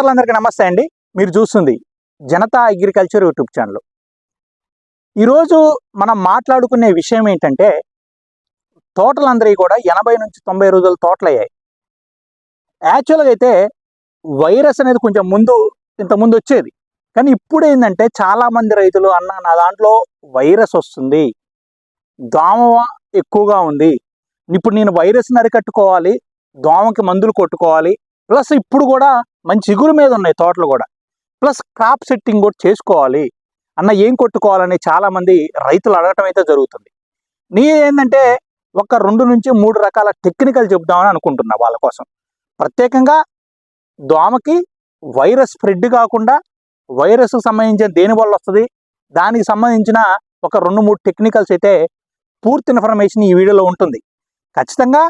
సోదరులందరికీ నమస్తే అండి. మీరు చూస్తుంది జనతా అగ్రికల్చర్ యూట్యూబ్ ఛానల్. ఈరోజు మనం మాట్లాడుకునే విషయం ఏంటంటే తోటలందరికీ కూడా ఎనభై నుంచి తొంభై రోజుల తోటలు అయ్యాయి యాక్చువల్గా అయితే వైరస్ అనేది కొంచెం ముందు ఇంత ముందు వచ్చేది. కానీ ఇప్పుడు ఏంటంటే చాలామంది రైతులు అన్న నా దాంట్లో వైరస్ వస్తుంది. దోమ ఎక్కువగా ఉంది. ఇప్పుడు నేను వైరస్ని అరికట్టుకోవాలి దోమకి మందులు కొట్టుకోవాలి. ప్లస్ ఇప్పుడు కూడా మంచి ఇగురు మీద ఉన్నాయి తోటలు కూడా. ప్లస్ క్రాప్ సెట్టింగ్ కూడా చేసుకోవాలి. అన్న ఏం కొట్టుకోవాలని చాలామంది రైతులు అడగటం అయితే జరుగుతుంది. నీ ఏంటంటే ఒక రెండు నుంచి మూడు రకాల టెక్నికల్ చెబుదామని అనుకుంటున్నా వాళ్ళ కోసం. ప్రత్యేకంగా దోమకి వైరస్ స్ప్రెడ్ కాకుండా వైరస్కు సంబంధించిన దేని వల్ల వస్తుంది? దానికి సంబంధించిన ఒక రెండు మూడు టెక్నికల్స్ అయితే పూర్తి ఇన్ఫర్మేషన్ ఈ వీడియోలో ఉంటుంది. ఖచ్చితంగా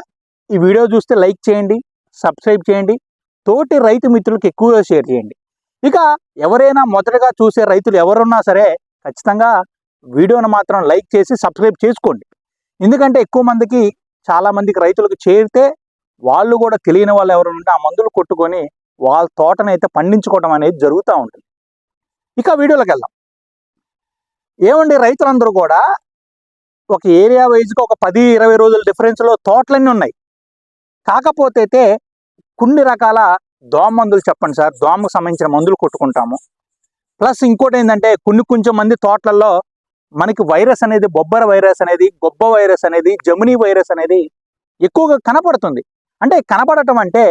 ఈ వీడియో చూస్తే లైక్ చేయండి సబ్స్క్రైబ్ చేయండి. తోటి రైతు మిత్రులకు ఎక్కువగా షేర్ చేయండి. ఇక ఎవరైనా మొదటగా చూసే రైతులు ఎవరున్నా సరే ఖచ్చితంగా వీడియోను మాత్రం లైక్ చేసి సబ్స్క్రైబ్ చేసుకోండి. ఎందుకంటే ఎక్కువ మందికి చాలామందికి రైతులకు చేరితే వాళ్ళు కూడా తెలియని వాళ్ళు ఎవరు ఉంటే ఆ మందులు కొట్టుకొని వాళ్ళ తోటనైతే పండించుకోవడం అనేది జరుగుతూ ఉంటుంది. ఇక వీడియోలోకి వెళ్దాం. ఏమండి రైతులందరూ కూడా ఒక ఏరియా వైజ్గా ఒక పది ఇరవై రోజుల డిఫరెన్స్లో తోటలన్నీ ఉన్నాయి. కాకపోతే అయితే కొన్ని రకాల దోమ మందులు చెప్పండి సార్. దోమకు సంబంధించిన మందులు కొట్టుకుంటాము. ప్లస్ ఇంకోటి ఏంటంటే కొన్ని కొంచెం మంది తోటలలో మనకి వైరస్ అనేది బొబ్బర వైరస్ అనేది గొబ్బ వైరస్ అనేది జమునీ వైరస్ అనేది ఎక్కువగా కనపడుతుంది. అంటే కనపడటం అంటే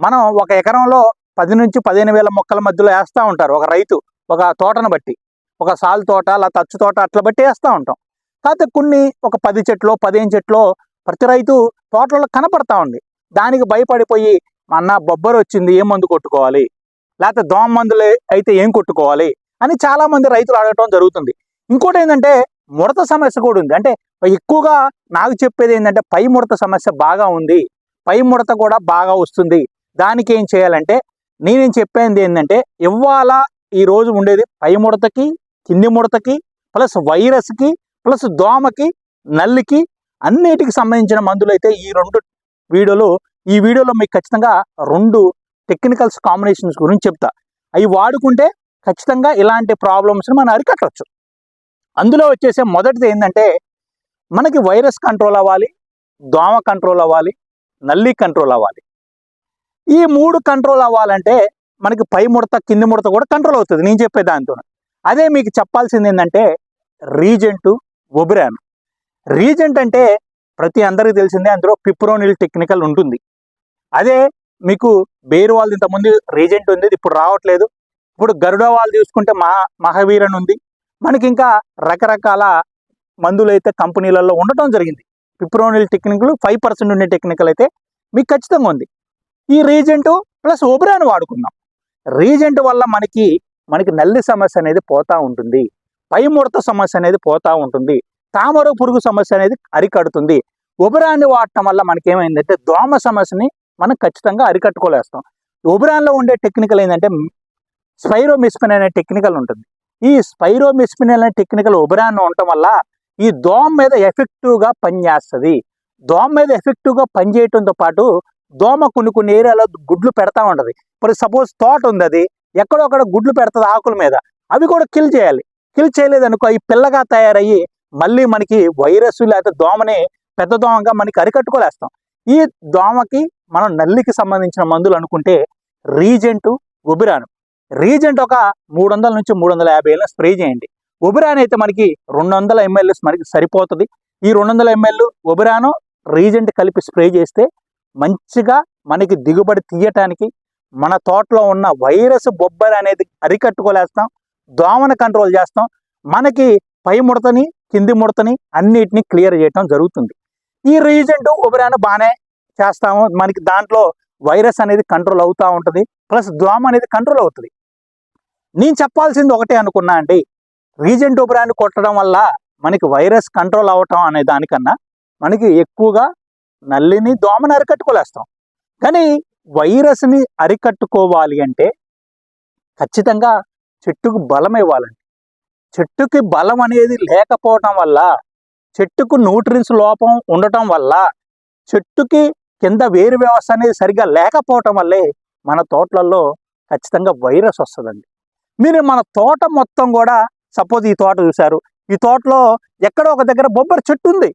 మనం ఒక ఎకరంలో పది నుంచి పదిహేను వేల మొక్కల మధ్యలో వేస్తూ ఉంటారు. ఒక రైతు ఒక తోటను బట్టి ఒక సాల్ తోట అలా తచ్చు తోట అట్లా బట్టి వేస్తూ ఉంటాం. కాకపోతే కొన్ని ఒక పది చెట్లు పదిహేను చెట్లు ప్రతి రైతు తోటలలో కనపడతా ఉంది. దానికి భయపడిపోయి అన్న బొబ్బరు వచ్చింది ఏం మందు కొట్టుకోవాలి? లేకపోతే దోమ మందులు అయితే ఏం కొట్టుకోవాలి? అని చాలామంది రైతులు అడగటం జరుగుతుంది. ఇంకోటి ఏంటంటే ముడత సమస్య కూడా ఉంది. అంటే ఎక్కువగా నాకు చెప్పేది ఏంటంటే పై ముడత సమస్య బాగా ఉంది. పై ముడత కూడా బాగా వస్తుంది. దానికి ఏం చేయాలంటే నేనేం చెప్పేది ఏంటంటే ఇవాళ ఈ రోజు ఉండేది పై ముడతకి కింది ముడతకి ప్లస్ వైరస్కి ప్లస్ దోమకి నల్లికి అన్నిటికి సంబంధించిన మందులు అయితే ఈ రెండు వీడియోలు ఈ వీడియోలో మీకు ఖచ్చితంగా రెండు టెక్నికల్స్ కాంబినేషన్స్ గురించి చెప్తా. అవి వాడుకుంటే ఖచ్చితంగా ఇలాంటి ప్రాబ్లమ్స్ని మనం అరికట్టవచ్చు అందులో వచ్చేసే మొదటిది ఏంటంటే మనకి వైరస్ కంట్రోల్ అవ్వాలి దోమ కంట్రోల్ అవ్వాలి నల్లి కంట్రోల్ అవ్వాలి. ఈ మూడు కంట్రోల్ అవ్వాలంటే మనకి పై ముడత కింది ముడత కూడా కంట్రోల్ అవుతుంది. నేను చెప్పే దాంతో అదే మీకు చెప్పాల్సింది ఏంటంటే రీజెంట్ ఒబిరాన్. రీజెంట్ అంటే ప్రతి అందరికీ తెలిసిందే అందులో పిప్రోనిల్ టెక్నికల్ ఉంటుంది. అదే మీకు బేరు వాళ్ళది ఇంతకుముందు రీజెంట్ ఉంది ఇప్పుడు రావట్లేదు. ఇప్పుడు గరుడ వాళ్ళు చూసుకుంటే మహా మహావీరన్ ఉంది. మనకి ఇంకా రకరకాల మందులు అయితే కంపెనీలలో ఉండటం జరిగింది. పిప్రోనిల్ టెక్నిక్లు ఫైవ్ పర్సెంట్ ఉండే టెక్నికల్ అయితే మీకు ఖచ్చితంగా ఉంది. ఈ రీజెంట్ ప్లస్ ఓబ్రాన్ వాడుకుందాం. రీజెంట్ వల్ల మనకి మనకి నల్లి సమస్య అనేది పోతూ ఉంటుంది. పై ముడత సమస్య అనేది పోతూ ఉంటుంది. తామర పురుగు సమస్య అనేది అరికడుతుంది. ఉబరాన్ని వాడటం వల్ల మనకేమైందంటే దోమ సమస్యని మనం ఖచ్చితంగా అరికట్టుకోలేస్తాం. ఒబిరాన్లో ఉండే టెక్నికల్ ఏంటంటే స్పైరోమిస్పిన్ అనే టెక్నికల్ ఉంటుంది. ఈ స్పైరోమిస్పిన్ అనే టెక్నికల్ ఒబిరాన్ ఉండటం వల్ల ఈ దోమ మీద ఎఫెక్టివ్గా పనిచేస్తుంది. దోమ మీద ఎఫెక్టివ్గా పనిచేయటంతో పాటు దోమ కొన్ని కొన్ని ఏరియాలో గుడ్లు పెడతా ఉంటుంది. ఇప్పుడు సపోజ్ తోట ఉంది అది ఎక్కడో అక్కడ గుడ్లు పెడుతుంది ఆకుల మీద. అవి కూడా కిల్ చేయాలి. కిల్ చేయలేదనుకో ఈ పిల్లగా తయారయ్యి మళ్ళీ మనకి వైరస్ లేకపోతే దోమని పెద్ద దోమగా మనకి అరికట్టుకోలేస్తాం. ఈ దోమకి మనం నల్లికి సంబంధించిన మందులు అనుకుంటే రీజెంట్ ఒబిరాన్. రీజెంట్ ఒక మూడు వందల నుంచి మూడు వందల యాభై ఏళ్ళ స్ప్రే చేయండి. ఒబిరాన్ అయితే మనకి రెండు వందల ఎంఎల్ మనకి సరిపోతుంది. ఈ రెండు వందల ఎంఎల్ ఒబిరాను రీజెంట్ కలిపి స్ప్రే చేస్తే మంచిగా మనకి దిగుబడి తీయటానికి మన తోటలో ఉన్న వైరస్ బొబ్బరి అనేది అరికట్టుకోలేస్తాం. దోమను కంట్రోల్ చేస్తాం. మనకి పై ముడతని కింది ముడతని అన్నిటిని క్లియర్ చేయటం జరుగుతుంది. ఈ రీజెంట్ ఒబిరాను బాగానే చేస్తాము. మనకి దాంట్లో వైరస్ అనేది కంట్రోల్ అవుతూ ఉంటుంది. ప్లస్ దోమ అనేది కంట్రోల్ అవుతుంది. నేను చెప్పాల్సింది ఒకటే అనుకున్నా అండి. రీజెంట్ ఒబిరాన్ని కొట్టడం వల్ల మనకి వైరస్ కంట్రోల్ అవటం అనే దానికన్నా మనకి ఎక్కువగా నల్లిని దోమని అరికట్టుకోలేస్తాం. కానీ వైరస్ని అరికట్టుకోవాలి అంటే ఖచ్చితంగా చెట్టుకు బలం ఇవ్వాలండి. చెట్టుకి బలం అనేది లేకపోవటం వల్ల చెట్టుకు న్యూట్రిన్స్ లోపం ఉండటం వల్ల చెట్టుకి కింద వేరు వ్యవస్థ అనేది సరిగా లేకపోవటం వల్లే మన తోటలలో ఖచ్చితంగా వైరస్ వస్తుందండి. మీరు మన తోట మొత్తం కూడా సపోజ్ ఈ తోట చూశారు. ఈ తోటలో ఎక్కడో ఒక దగ్గర బొబ్బరి చెట్టు ఉంది.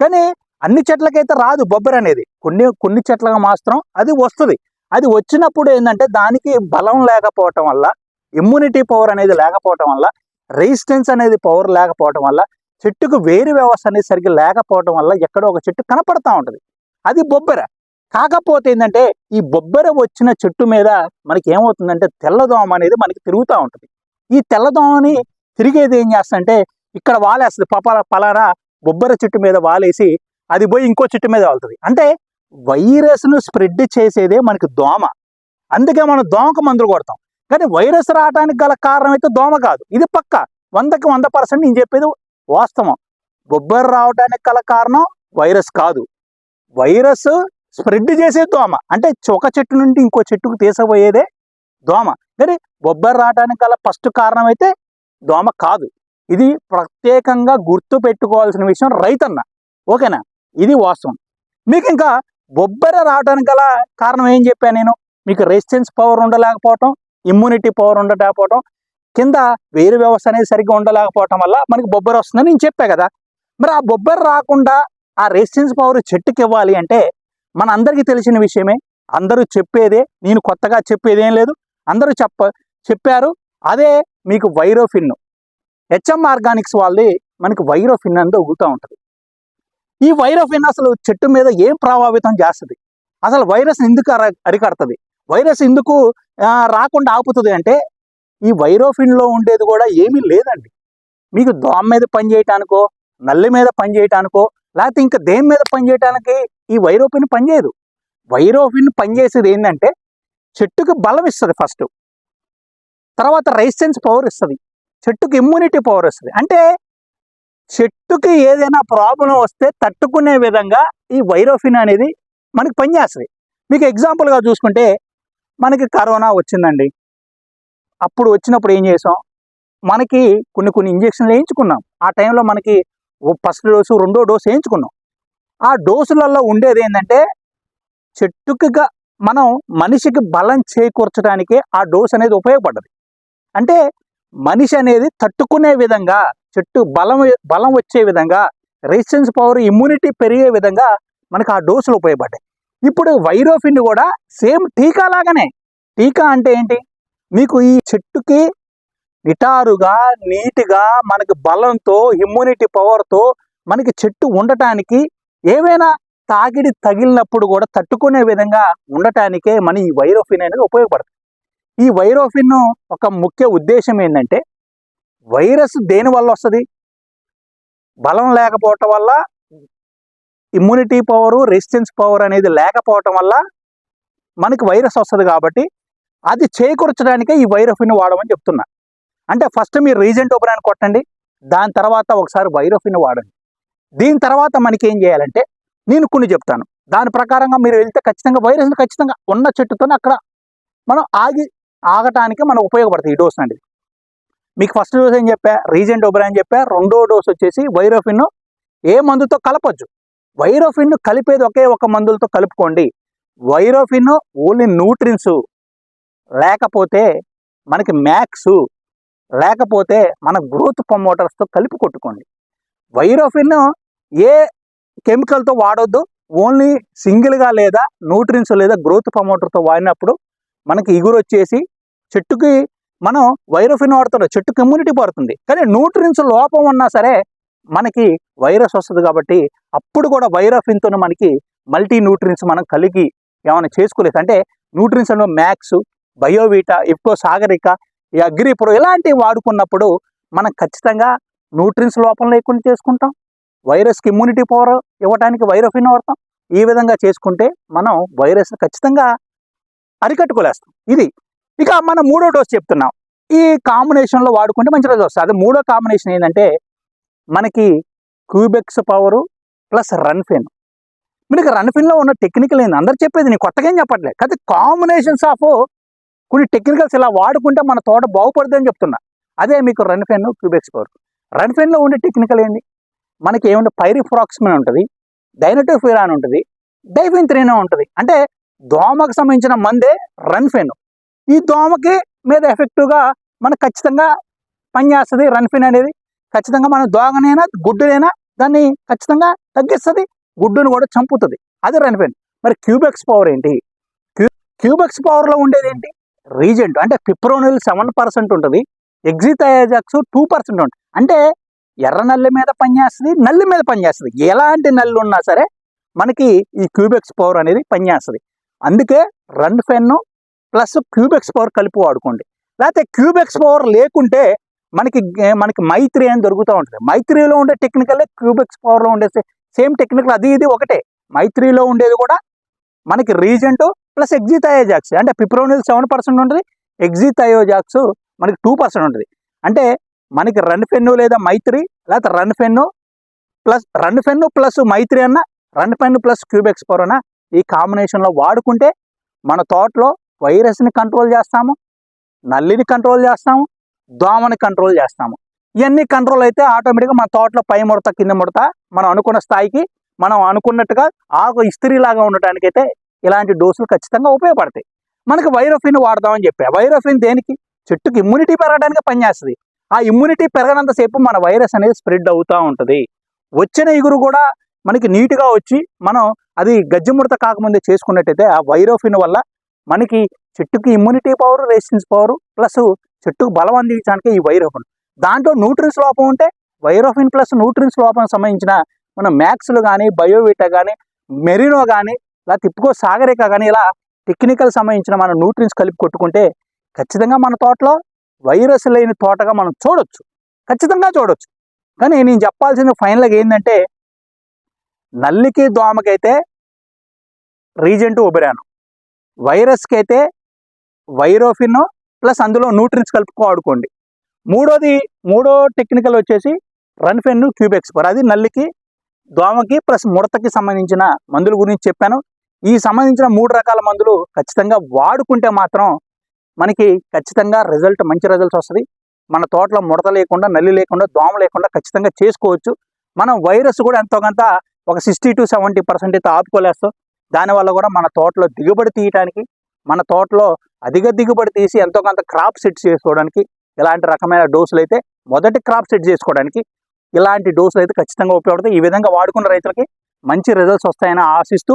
కానీ అన్ని చెట్లకైతే రాదు బొబ్బరి అనేది. కొన్ని కొన్ని చెట్లకు మాత్రం అది వస్తుంది. అది వచ్చినప్పుడు ఏంటంటే దానికి బలం లేకపోవటం వల్ల ఇమ్యూనిటీ పవర్ అనేది లేకపోవటం వల్ల రెసిస్టెన్స్ అనేది పవర్ లేకపోవటం వల్ల చెట్టుకు వేరు వ్యవస్థ అనేది సరిగ్గా లేకపోవడం వల్ల ఎక్కడో ఒక చెట్టు కనపడతా ఉంటుంది. అది బొబ్బెర. కాకపోతే ఏంటంటే ఈ బొబ్బెర వచ్చిన చెట్టు మీద మనకి ఏమవుతుందంటే తెల్లదోమ అనేది మనకి తిరుగుతూ ఉంటుంది. ఈ తెల్లదోమని తిరిగేది ఏం చేస్తుందంటే ఇక్కడ వాలేస్తుంది. పపాల పలానా బొబ్బెర చెట్టు మీద వాలేసి అది పోయి ఇంకో చెట్టు మీద వాళ్తుంది అంటే వైరస్ను స్ప్రెడ్ చేసేదే మనకి దోమ. అందుకే మనం దోమకు మందులు కొడతాం. కానీ వైరస్ రావడానికి గల కారణం అయితే దోమ కాదు. ఇది పక్క. వందకి వంద పర్సెంట్ నేను చెప్పేది వాస్తవం. బొబ్బర్ రావడానికి గల కారణం వైరస్ కాదు. వైరస్ స్ప్రెడ్ చేసే దోమ. అంటే ఒక చెట్టు నుండి ఇంకో చెట్టుకు తీసబోయేదే దోమ. కానీ బొబ్బర్ రావడానికి గల ఫస్ట్ కారణం అయితే దోమ కాదు. ఇది ప్రత్యేకంగా గుర్తు పెట్టుకోవాల్సిన విషయం రైతన్న. ఓకేనా? ఇది వాస్తవం. మీకు ఇంకా బొబ్బర రావడానికి గల కారణం ఏం చెప్పాను నేను? మీకు రెసిస్టెన్స్ పవర్ ఉండలేకపోవటం ఇమ్యూనిటీ పవర్ ఉండలేకపోవటం కింద వేరు వ్యవస్థ అనేది సరిగ్గా ఉండలేకపోవటం వల్ల మనకి బొబ్బర్ వస్తుందని నేను చెప్పా కదా. మరి ఆ బొబ్బర్ రాకుండా ఆ రెసిస్టెన్స్ పవర్ చెట్టుకి ఇవ్వాలి అంటే మన అందరికీ తెలిసిన విషయమే. అందరూ చెప్పేదే నేను కొత్తగా చెప్పేది ఏం లేదు. అందరూ చెప్ప చెప్పారు. అదే మీకు వైరోఫిన్. హెచ్ఎం ఆర్గానిక్స్ వాళ్ళది మనకి వైరోఫిన్ అనేది ఒగుతూ ఉంటుంది. ఈ వైరోఫిన్ అసలు చెట్టు మీద ఏం ప్రభావితం చేస్తుంది? అసలు వైరస్ ఎందుకు అర అరికడుతుంది? వైరస్ ఎందుకు రాకుండా ఆపుతుంది అంటే ఈ వైరోఫిన్లో ఉండేది కూడా ఏమీ లేదండి. మీకు దోమ మీద పని చేయటానికో నల్లి మీద పని చేయటానికో లేకపోతే ఇంకా దేని మీద పని చేయటానికి ఈ వైరోఫిన్ పనిచేయదు. వైరోఫిన్ పనిచేసేది ఏంటంటే చెట్టుకి బలం ఇస్తుంది ఫస్ట్. తర్వాత రెసిస్టెన్స్ పవర్ ఇస్తుంది. చెట్టుకు ఇమ్యూనిటీ పవర్ ఇస్తుంది. అంటే చెట్టుకి ఏదైనా ప్రాబ్లం వస్తే తట్టుకునే విధంగా ఈ వైరోఫిన్ అనేది మనకి పనిచేస్తుంది. మీకు ఎగ్జాంపుల్గా చూసుకుంటే మనకి కరోనా వచ్చిందండి. అప్పుడు వచ్చినప్పుడు ఏం చేసాం? మనకి కొన్ని కొన్ని ఇంజక్షన్లు వేయించుకున్నాం. ఆ టైంలో మనకి ఫస్ట్ డోసు రెండో డోసు వేయించుకున్నాం. ఆ డోసులలో ఉండేది ఏంటంటే చెట్టుకుగా మనం మనిషికి బలం చేకూర్చడానికి ఆ డోస్ అనేది ఉపయోగపడ్డది. అంటే మనిషి అనేది తట్టుకునే విధంగా చెట్టు బలం బలం వచ్చే విధంగా రెసిస్టెన్స్ పవర్ ఇమ్యూనిటీ పెరిగే విధంగా మనకు ఆ డోసులు ఉపయోగపడ్డాయి. ఇప్పుడు వైరోఫిన్ కూడా సేమ్ టీకా లాగానే. టీకా అంటే ఏంటి? మీకు ఈ చెట్టుకి నిటారుగా నీట్గా మనకి బలంతో ఇమ్యూనిటీ పవర్తో మనకి చెట్టు ఉండటానికి ఏమైనా తాకిడి తగిలినప్పుడు కూడా తట్టుకునే విధంగా ఉండటానికే మన ఈ వైరోఫిన్ అనేది ఉపయోగపడుతుంది. ఈ వైరోఫిన్ ఒక ముఖ్య ఉద్దేశం ఏంటంటే వైరస్ దేని వల్ల వస్తుంది? బలం లేకపోవటం వల్ల ఇమ్యూనిటీ పవరు రెసిస్టెన్స్ పవర్ అనేది లేకపోవటం వల్ల మనకి వైరస్ వస్తుంది కాబట్టి అది చేకూర్చడానికే ఈ వైరోఫిన్ వాడమని చెప్తున్నా. అంటే ఫస్ట్ మీరు రీజెంట్ ఓపెన్ కొట్టండి దాని తర్వాత ఒకసారి వైరోఫిన్ వాడండి. దీని తర్వాత మనకి ఏం చేయాలంటే నేను కొన్ని చెప్తాను. దాని ప్రకారంగా మీరు వెళ్తే ఖచ్చితంగా వైరస్ ఖచ్చితంగా ఉన్న చెట్టుతోనే అక్కడ మనం ఆగి ఆగటానికి మనం ఉపయోగపడుతుంది ఈ డోస్ అనేది మీకు ఫస్ట్ డోస్ ఏం చెప్పా? రీజెంట్ ఓపెన్ అని చెప్పా. రెండో డోస్ వచ్చేసి వైరోఫిన్ ఏ మందుతో కలపచ్చు వైరోఫిన్ కలిపేది ఒకే ఒక మందులతో కలుపుకోండి. వైరోఫిన్ ఓన్లీ న్యూట్రిన్స్ లేకపోతే మనకి మ్యాక్స్ లేకపోతే మన గ్రోత్ ప్రమోటర్స్తో కలిపి కొట్టుకోండి. వైరోఫిన్ ఏ కెమికల్తో వాడొద్దు ఓన్లీ సింగిల్గా లేదా న్యూట్రిన్స్ లేదా గ్రోత్ ప్రమోటర్తో వాడినప్పుడు మనకి ఇగురు వచ్చేసి చెట్టుకి మనం వైరోఫిన్ వాడుతున్న చెట్టుకి ఇమ్యూనిటీ పడుతుంది. కానీ న్యూట్రిన్స్ లోపం ఉన్నా సరే మనకి వైరస్ వస్తుంది కాబట్టి అప్పుడు కూడా వైరోఫిన్తో మనకి మల్టీ న్యూట్రిన్స్ మనం కలిగి ఏమైనా చేసుకోలేదు. అంటే న్యూట్రిన్స్లో మ్యాక్స్ బయోవీటా ఇఫ్కో సాగరిక ఈ అగ్రి ఇలాంటివి వాడుకున్నప్పుడు మనం ఖచ్చితంగా న్యూట్రిన్స్ లోపం లేకుండా చేసుకుంటాం. వైరస్కి ఇమ్యూనిటీ పవర్ ఇవ్వడానికి వైరోఫిన్ వాడతాం. ఈ విధంగా చేసుకుంటే మనం వైరస్ని ఖచ్చితంగా అరికట్టుకోలేస్తాం. ఇది. ఇక మనం మూడో డోస్ చెప్తున్నాం. ఈ కాంబినేషన్లో వాడుకుంటే మంచి రోజు వస్తుంది. అది మూడో కాంబినేషన్ ఏంటంటే మనకి క్యూబెక్స్ పవరు ప్లస్ రన్ఫిన్. మీకు రన్ఫిన్లో ఉన్న టెక్నికల్ ఏంది? అందరు చెప్పేది నేను కొత్తగా ఏం చెప్పట్లేదు. కానీ కాంబినేషన్స్ ఆఫ్ కొన్ని టెక్నికల్స్ ఇలా వాడుకుంటే మన తోట బాగుపడుతుంది అని చెప్తున్నా. అదే మీకు రన్ ఫెన్ క్యూబెక్స్ పవర్ రన్ ఫెన్లో ఉండే టెక్నికల్ ఏంటి? మనకి ఏముంటే పైరిఫ్రాక్స్మిన్ ఉంటుంది డైనటోఫిరాన్ ఉంటుంది డైఫిన్ త్రీనో ఉంటుంది. అంటే దోమకు సంబంధించిన మందే రన్ ఫెన్ ఈ దోమకి మీద ఎఫెక్టివ్గా మనకు ఖచ్చితంగా పనిచేస్తుంది రన్ఫిన్ అనేది. ఖచ్చితంగా మన దోగనైనా గుడ్డునైనా దాన్ని ఖచ్చితంగా తగ్గిస్తుంది గుడ్డును కూడా చంపుతుంది. అది రన్ఫిన్ మరి క్యూబెక్స్ పవర్ ఏంటి? క్యూ క్యూబెక్స్ పవర్లో ఉండేది ఏంటి? రీజెంట్ అంటే పిప్రోనిల్ సెవెన్ పర్సెంట్ ఉంటుంది ఎగ్జిథయాజాక్స్ టూ పర్సెంట్ ఉంటుంది అంటే ఎర్ర నల్లి మీద పనిచేస్తుంది నల్లి మీద పనిచేస్తుంది ఎలాంటి నల్లి ఉన్నా సరే మనకి ఈ క్యూబెక్స్ పవర్ అనేది పనిచేస్తుంది అందుకే రన్ ఫెన్ను ప్లస్ క్యూబెక్స్ పవర్ కలిపి వాడుకోండి. లేకపోతే క్యూబెక్స్ పవర్ లేకుంటే మనకి మనకి మైత్రి అని దొరుకుతూ ఉంటుంది. మైత్రిలో ఉండే టెక్నికల్ క్యూబెక్స్ పవర్లో ఉండే సేమ్ టెక్నికల్ అది ఇది ఒకటే. మైత్రిలో ఉండేది కూడా మనకి రీజెంట్ ప్లస్ ఎగ్జిథయోజాక్స్ అంటే పిప్రోనిల్ సెవెన్ పర్సెంట్ ఉంటుంది ఎగ్జిథయోజాక్స్ మనకి టూ పర్సెంట్ ఉంటుంది. అంటే మనకి రన్ ఫెన్ను లేదా మైత్రి లేకపోతే రన్ ఫెన్ను ప్లస్ రన్ ఫెన్ను ప్లస్ మైత్రి అన్న రన్ ఫెన్ను ప్లస్ క్యూబెక్స్ పవర్ అన్న ఈ కాంబినేషన్లో వాడుకుంటే మన తోటలో వైరస్ని కంట్రోల్ చేస్తాము నల్లిని కంట్రోల్ చేస్తాము దోమని కంట్రోల్ చేస్తాము. ఇవన్నీ కంట్రోల్ అయితే ఆటోమేటిక్గా మన తోటలో పై ముడత కింద ముడత మనం అనుకున్న స్థాయికి మనం అనుకున్నట్టుగా ఆకు ఇస్త్రీలాగా ఉండటానికి అయితే ఇలాంటి డోసులు ఖచ్చితంగా ఉపయోగపడతాయి. మనకి వైరోఫిన్ వాడదామని చెప్పా. వైరోఫిన్ దేనికి? చెట్టుకి ఇమ్యూనిటీ పెరగడానికి పనిచేస్తుంది. ఆ ఇమ్యూనిటీ పెరగనంతసేపు మన వైరస్ అనేది స్ప్రెడ్ అవుతూ ఉంటుంది. వచ్చిన ఇగురు కూడా మనకి నీట్గా వచ్చి మనం అది గజ్జిముడత కాకముందే చేసుకున్నట్టయితే ఆ వైరోఫిన్ వల్ల మనకి చెట్టుకి immunity power resistance power plus చెట్టుకు బలం అందించడానికి ఈ వైరోఫిన్. దాంట్లో న్యూట్రిన్స్ లోపం ఉంటే వైరోఫిన్ ప్లస్ న్యూట్రిన్స్ లోపం సంబంధించిన మన మ్యాక్స్లు కానీ బయోవిటా కానీ మెరినో కానీ ఇలా తిప్పుకో సాగరేక కానీ ఇలా టెక్నికల్ సంబంధించిన మన న్యూట్రియన్స్ కలిపి కొట్టుకుంటే ఖచ్చితంగా మన తోటలో వైరస్ లేని తోటగా మనం చూడొచ్చు. ఖచ్చితంగా చూడొచ్చు. కానీ నేను చెప్పాల్సింది ఫైనల్గా ఏంటంటే నల్లికి దోమకైతే రీజెంట్ ఉబరాను వైరస్కి అయితే వైరోఫిన్ ప్లస్ అందులో న్యూట్రిన్స్ కలుపుకో ఆడుకోండి. మూడోది మూడో టెక్నికల్ వచ్చేసి రన్ఫెన్ క్యూబెక్స్పర్ అది నల్లికి దోమకి ప్లస్ ముడతకి సంబంధించిన మందుల గురించి చెప్పాను. ఈ సంబంధించిన మూడు రకాల మందులు ఖచ్చితంగా వాడుకుంటే మాత్రం మనకి ఖచ్చితంగా రిజల్ట్ మంచి రిజల్ట్స్ వస్తుంది. మన తోటలో ముడత లేకుండా నల్లి లేకుండా దోమ లేకుండా ఖచ్చితంగా చేసుకోవచ్చు. మనం వైరస్ కూడా ఎంతో కొంత ఒక సిక్స్టీ టు సెవెంటీ పర్సెంట్ అయితే ఆపుకోలేస్తాం. దానివల్ల కూడా మన తోటలో దిగుబడి తీయడానికి మన తోటలో అధిక దిగుబడి తీసి ఎంతో కొంత క్రాప్ సెట్ చేసుకోవడానికి ఇలాంటి రకమైన డోసులు అయితే మొదటి క్రాప్ సెట్ చేసుకోవడానికి ఇలాంటి డోసులు అయితే ఖచ్చితంగా ఉపయోగపడతాయి. ఈ విధంగా వాడుకున్న రైతులకి మంచి రిజల్ట్స్ వస్తాయని ఆశిస్తూ